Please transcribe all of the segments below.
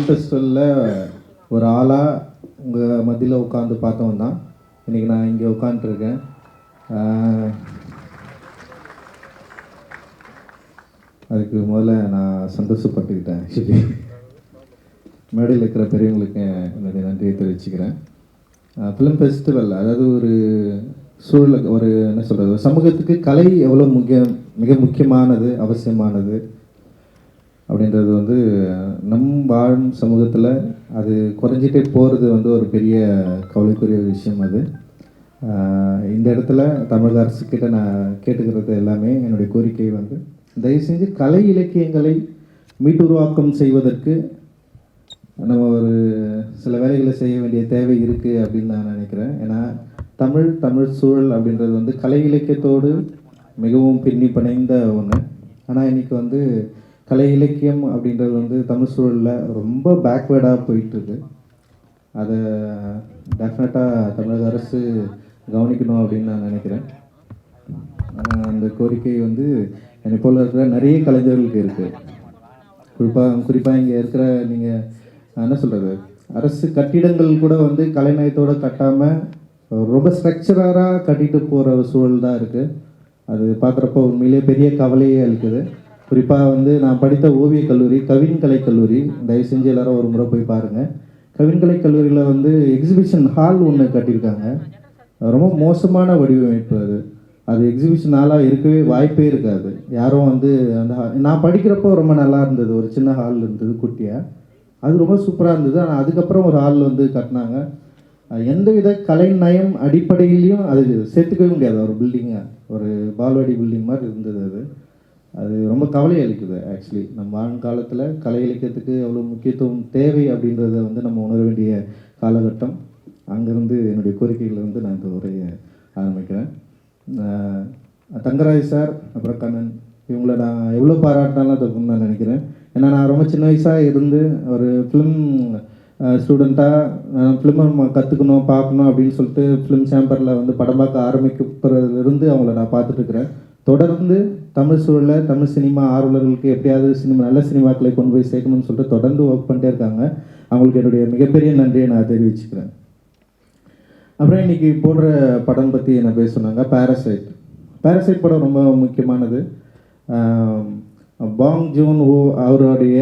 Film ஃபெஸ்டிவலில் ஒரு ஆளாக உங்கள் மத்தியில் உட்காந்து பார்த்தவன் தான். இன்றைக்கி நான் இங்கே உட்காந்துருக்கேன் அதுக்கு முதல்ல நான் சந்தோஷப்பட்டுக்கிட்டேன். ஆக்சுவலி மேடையில் இருக்கிற பெரியவங்களுக்கு என்னுடைய நன்றியை தெரிவிச்சுக்கிறேன். ஃபிலிம் ஃபெஸ்டிவல் அதாவது ஒரு சூழல் ஒரு என்ன சொல்கிறது சமூகத்துக்கு கலை எவ்வளோ முக்கிய மிக முக்கியமானது அவசியமானது அப்படின்றது வந்து நம் வாழும் சமூகத்தில் அது குறைஞ்சிட்டே போகிறது வந்து ஒரு பெரிய கவலைக்குரிய விஷயம் அது. இந்த இடத்துல தமிழக அரசுக்கிட்ட நான் கேட்டுக்கிறது எல்லாமே என்னுடைய கோரிக்கை வந்து தயவு செஞ்சு கலை இலக்கியங்களை மீட்டுருவாக்கம் செய்வதற்கு நம்ம ஒரு சில வேலைகளை செய்ய வேண்டிய தேவை இருக்குது அப்படின்னு நான் நினைக்கிறேன். ஏன்னா தமிழ் தமிழ் சூழல் அப்படின்றது வந்து கலை இலக்கியத்தோடு மிகவும் பின்னி பிணைந்த ஒன்று ஆனால் இன்றைக்கி வந்து கலை இலக்கியம் அப்படின்றது வந்து தமிழ் சூழலில் ரொம்ப பேக்வேர்டாக போயிட்டுருக்கு. அதை டெஃபினட்டாக தமிழக அரசு கவனிக்கணும் அப்படின்னு நான் நினைக்கிறேன். அந்த கோரிக்கை வந்து என்னை போல இருக்கிற நிறைய கலைஞர்களுக்கு இருக்குது குறிப்பாக குறிப்பாக இங்கே இருக்கிற நீங்கள் என்ன சொல்கிறது அரசு கட்டிடங்கள் கூட வந்து கலைநயத்தோடு கட்டாமல் ரொம்ப ஸ்ட்ரக்சராக கட்டிட்டு போகிற சூழல் தான் இருக்குது அது பார்க்குறப்போ உண்மையிலே பெரிய கவலையே அளிக்குது. குறிப்பாக வந்து நான் படித்த ஓவியக் கல்லூரி கவின்கலை கல்லூரி தயவு செஞ்சு எல்லாரும் ஒரு முறை போய் பாருங்கள் கவின்கலை கல்லூரியில் வந்து எக்ஸிபிஷன் ஹால் ஒன்று கட்டியிருக்காங்க. ரொம்ப மோசமான வடிவமைப்பு அது. அது எக்ஸிபிஷன் ஹாலாக இருக்கவே வாய்ப்பே இருக்காது. யாரும் வந்து அந்த நான் படிக்கிறப்போ ரொம்ப நல்லா இருந்தது. ஒரு சின்ன ஹால் இருந்தது குட்டியாக அது ரொம்ப சூப்பராக இருந்தது. ஆனால் அதுக்கப்புறம் ஒரு ஹால் வந்து கட்டினாங்க. எந்த எந்தவித கலை நயம் அடிப்படையிலையும் அது சேர்த்துக்கவே முடியாது. ஒரு பில்டிங்கை ஒரு பால்வாடி பில்டிங் மாதிரி இருந்தது அது. அது ரொம்ப கவலை அளிக்குது ஆக்சுவலி நம்ம வாழும் காலத்தில் கலை இலக்கியத்துக்கு எவ்வளோ முக்கியத்துவம் தேவை அப்படின்றத வந்து நம்ம உணர வேண்டிய காலகட்டம். அங்கேருந்து என்னுடைய கோரிக்கைகளை வந்து நான் இந்த உரையை ஆரம்பிக்கிறேன். தங்கராஜ் சார் அப்புறம் கண்ணன் இவங்கள நான் எவ்வளோ பாராட்டினாலும் அது நான் நினைக்கிறேன். ஏன்னா நான் ரொம்ப சின்ன வயசாக இருந்து ஒரு ஃபிலிம் ஸ்டூடெண்ட்டாக ஃபிலிமை கற்றுக்கணும் பார்க்கணும் அப்படின்னு சொல்லிட்டு ஃபிலிம் சேம்பரில் வந்து படம் பார்க்க ஆரம்பிக்கப்படுறதுலேருந்து அவங்கள நான் பார்த்துட்ருக்குறேன் தொடர்ந்து தமிழ் சூழலில் தமிழ் சினிமா ஆர்வலர்களுக்கு எப்படியாவது சினிமா நல்ல சினிமாக்களை கொண்டு போய் சேர்க்கணும்னு சொல்லிட்டு தொடர்ந்து ஒர்க் பண்ணிட்டே இருக்காங்க. அவங்களுக்கு என்னுடைய மிகப்பெரிய நன்றியை நான் தெரிவிச்சுக்கிறேன். அப்புறம் இன்னைக்கு போடுற படம் பற்றி என்ன பேச சொன்னாங்க? பேரசைட் பேரசைட் படம் ரொம்ப முக்கியமானது. பாங் ஜூன் ஓ அவருடைய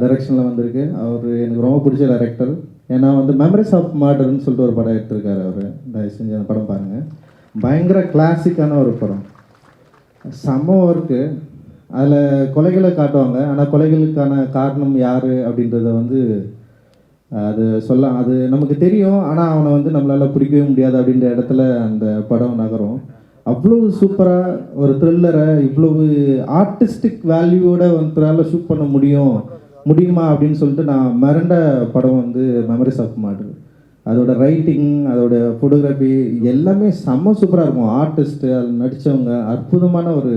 டைரக்ஷனில் வந்திருக்கு. அவர் எனக்கு ரொம்ப பிடிச்ச டைரக்டர் ஏன்னா வந்து மெமரிஸ் ஆஃப் மாடர்ன்னு சொல்லிட்டு ஒரு படம் எடுத்திருக்காரு அவர். தயவு செஞ்சு அந்த படம் பாருங்கள் பயங்கர கிளாசிக்கான ஒரு படம். செம்ம ஒர்க்கு அதில் கொலைகளை காட்டுவாங்க. ஆனால் கொலைகளுக்கான காரணம் யார் அப்படின்றத வந்து அது சொல்ல அது நமக்கு தெரியும். ஆனால் அவனை வந்து நம்மளால் பிடிக்கவே முடியாது அப்படின்ற இடத்துல அந்த படம் நகரும். அவ்வளவு சூப்பராக ஒரு த்ரில்லரை இவ்வளவு ஆர்டிஸ்டிக் வேல்யூவோட ஒருத்தரால ஷூட் பண்ண முடியும் முடியுமா அப்படின்னு சொல்லிட்டு நான் மிரண்ட படம் வந்து மெமரிஸ் ஆஃப் மாட்டேன் அதோட ரைட்டிங் அதோட ஃபோட்டோகிராஃபி எல்லாமே செம்ம சூப்பராக இருக்கும். ஆர்டிஸ்ட்டு அதில் நடித்தவங்க அற்புதமான ஒரு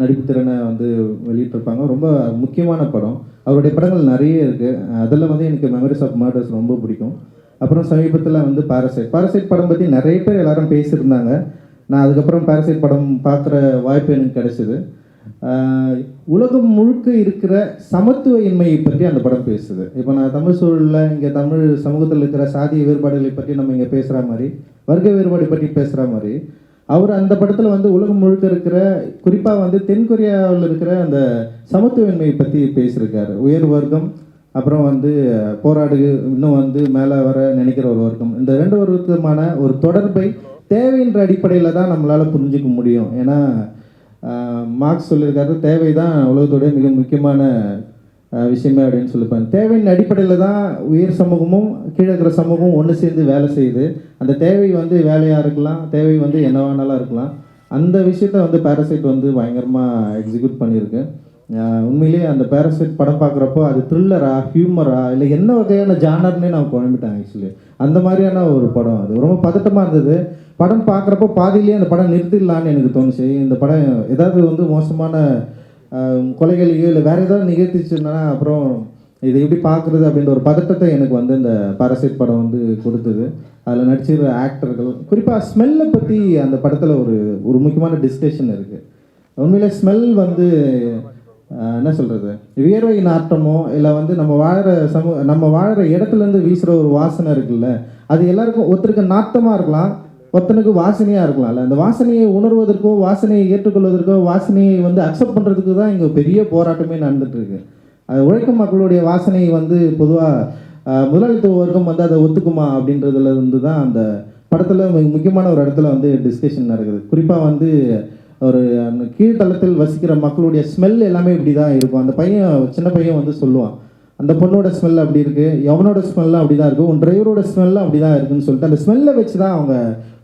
நடிப்பு திறனை வந்து வெளியிட்டிருப்பாங்க. ரொம்ப முக்கியமான படம். அவருடைய படங்கள் நிறைய இருக்குது அதில் வந்து எனக்கு மெமரிஸ் ஆஃப் மர்டர்ஸ் ரொம்ப பிடிக்கும். அப்புறம் சமீபத்தில் வந்து பாரசைட் பாரசைட் படம் பற்றி நிறைய பேர் எல்லாரும் பேசியிருந்தாங்க. நான் அதுக்கப்புறம் பாரசைட் படம் பார்க்குற வாய்ப்பு எனக்கு கிடைச்சிது. உலகம் முழுக்க இருக்கிற சமத்துவ இன்மையை பற்றி அந்த படம் பேசுது. இப்போ நான் தமிழ் சூழலில் இங்கே தமிழ் சமூகத்தில் இருக்கிற சாதிய வேறுபாடுகளை பற்றி நம்ம இங்கே பேசுகிற மாதிரி வர்க்க வேறுபாடு பற்றி பேசுகிற மாதிரி அவர் அந்த படத்தில் வந்து உலகம் முழுக்க இருக்கிற குறிப்பாக வந்து தென்கொரியாவில் இருக்கிற அந்த சமத்துவமின்மையை பற்றி பேசியிருக்காரு. உயர் வர்க்கம் அப்புறம் வந்து போராடு இன்னும் வந்து மேலே வர நினைக்கிற ஒரு வர்க்கம். இந்த ரெண்டு வருத்தமான ஒரு தொடர்பை தேவைன்ற அடிப்படையில் தான் நம்மளால் புரிஞ்சிக்க முடியும். ஏன்னா மார்க்ஸ் சொல்லியிருக்காரு. தேவை தான் உலகத்துடைய மிக முக்கியமான விஷயமே அப்படின்னு சொல்லியிருப்பாங்க தேவையின் அடிப்படையில் தான் உயர் சமூகமும் கீழே இருக்கிற சமூகமும் ஒன்று சேர்ந்து வேலை செய்யுது. அந்த தேவை வந்து வேலையாக இருக்கலாம் தேவை வந்து என்ன இருக்கலாம். அந்த விஷயத்த வந்து பேரசைட் வந்து பயங்கரமாக எக்ஸிக்யூட் பண்ணியிருக்கு. உண்மையிலேயே அந்த பேரசைட் படம் பார்க்குறப்போ அது த்ரில்லரா ஹியூமரா இல்லை என்ன வகையான ஜானர்னே நான் குழம்பிட்டேன் ஆக்சுவலி அந்த மாதிரியான ஒரு படம் அது. ரொம்ப பதட்டமாக இருந்தது. படம் பார்க்குறப்போ பாதியிலேயே அந்த படம் நிறுத்திடலான்னு எனக்கு தோணுச்சு. இந்த படம் ஏதாவது வந்து மோசமான கொலைகளையோ இல்லை வேறு ஏதாவது நிகழ்த்திச்சுன்னா அப்புறம் இதை எப்படி பார்க்குறது அப்படின்ற ஒரு பதட்டத்தை எனக்கு வந்து இந்த பாரசைட் படம் வந்து கொடுத்தது. அதில் நடிச்சிருக்கிற ஆக்டர்கள் குறிப்பாக ஸ்மெல்லை பற்றி அந்த படத்தில் ஒரு ஒரு முக்கியமான டிஸ்கஷன் இருக்குது உண்மையிலே ஸ்மெல் வந்து என்ன சொல்கிறது வியர்வை நாட்டமோ இல்லை வந்து நம்ம வாழ்கிற சமூ நம்ம வாழ்கிற இடத்துலேருந்து வீசுகிற ஒரு வாசனை இருக்குல்ல அது எல்லாருக்கும் ஒருத்தருக்கு நாட்டமாக இருக்கலாம் ஒருத்தனுக்கு வாசனையாக இருக்கலாம்ல. அந்த வாசனையை உணர்வதற்கோ வாசனையை ஏற்றுக்கொள்வதற்கோ வாசனையை வந்து அக்செப்ட் பண்ணுறதுக்கு தான் இங்கே பெரிய போராட்டமே நடந்துகிட்ருக்கு அது உழைக்கும் மக்களுடைய வாசனை வந்து பொதுவாக முதலாளித்துவ வர்க்கம் வந்து அதை ஒத்துக்குமா அப்படின்றதுல இருந்து தான் அந்த படத்தில் மிக முக்கியமான ஒரு இடத்துல வந்து டிஸ்கஷன் நடக்குது. குறிப்பாக வந்து ஒரு அந்த கீழ்த்தளத்தில் வசிக்கிற மக்களுடைய ஸ்மெல் எல்லாமே இப்படி தான் இருக்கும். அந்த பையன் சின்ன பையன் வந்து சொல்லுவான் அந்த பொண்ணோட ஸ்மெல் அப்படி இருக்குது எவனோட ஸ்மெல்லாம் அப்படி தான் இருக்கும் உன் டிரைவரோட ஸ்மெல்லாம் அப்படி தான் இருக்குன்னு சொல்லிட்டு அந்த ஸ்மெல்லை வச்சு தான் அவங்க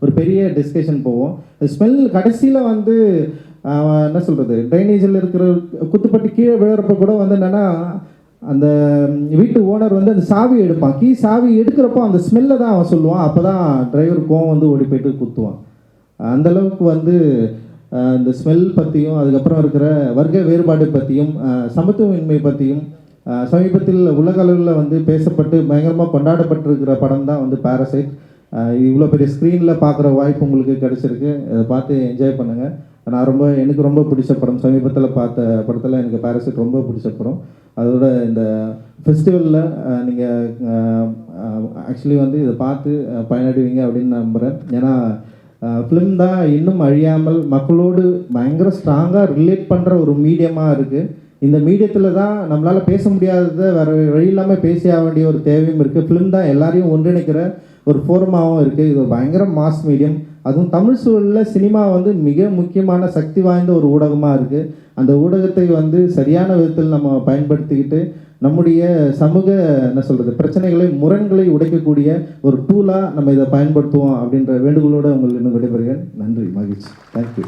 ஒரு பெரிய டிஸ்கஷன் போவோம். ஸ்மெல் கடைசியில் வந்து அவன் என்ன சொல்கிறது ட்ரைனேஜில் இருக்கிற குத்துப்பட்டு கீழே விழுறப்ப கூட வந்து என்னென்னா அந்த வீட்டு ஓனர் வந்து அந்த சாவி எடுப்பான். கீ சாவி எடுக்கிறப்போ அந்த ஸ்மெல்லை தான் அவன் சொல்லுவான். அப்போ தான் டிரைவர் கோவம் வந்து ஓடி போயிட்டு குத்துவான். அந்த அளவுக்கு வந்து இந்த ஸ்மெல் பற்றியும் அதுக்கப்புறம் இருக்கிற வர்க்க வேறுபாடு பற்றியும் சமத்துவமின்மை பற்றியும் சமீபத்தில் உலக அளவில் வந்து பேசப்பட்டு பயங்கரமாக கொண்டாடப்பட்டிருக்கிற படம் தான் வந்து பாரசைட் இவ்வளோ பெரிய ஸ்க்ரீனில் பார்க்குற வாய்ப்பு உங்களுக்கு கிடச்சிருக்கு. அதை பார்த்து என்ஜாய் பண்ணுங்கள் நான் ரொம்ப எனக்கு ரொம்ப பிடிச்ச படம் சமீபத்தில் பார்த்த படத்தில் எனக்கு பாரசைட் ரொம்ப பிடிச்ச படம். அதோட இந்த ஃபெஸ்டிவலில் நீங்கள் ஆக்சுவலி வந்து இதை பார்த்து பயனடைவீங்க அப்படின்னு நம்புகிறேன் ஏன்னா ஃபிலிம் தான் இன்னும் அழியாமல் மக்களோடு பயங்கர ஸ்ட்ராங்காக ரிலேட் பண்ணுற ஒரு மீடியமாக இருக்குது இந்த மீடியத்தில் தான் நம்மளால் பேச முடியாததை வேறு வழி இல்லாமல் பேசியாக வேண்டிய ஒரு தேவையும் இருக்குது ஃபிலிம் தான் எல்லாரையும் ஒன்றிணைக்கிற ஒரு ஃபோரமாகவும் இருக்குது இது பயங்கர மாஸ் மீடியம் அதுவும் தமிழ் சூழலில் சினிமா வந்து மிக முக்கியமான சக்தி வாய்ந்த ஒரு ஊடகமாக இருக்குது அந்த ஊடகத்தை வந்து சரியான விதத்தில் நம்ம பயன்படுத்திக்கிட்டு நம்முடைய சமூக என்ன சொல்கிறது பிரச்சனைகளை முரண்களை உடைக்கக்கூடிய ஒரு டூலாக நம்ம இதை பயன்படுத்துவோம் அப்படின்ற வேண்டுகோளோடு உங்களுக்கு இன்னும் விடைபெறுகிறேன். நன்றி மகிழ்ச்சி. தேங்க்யூ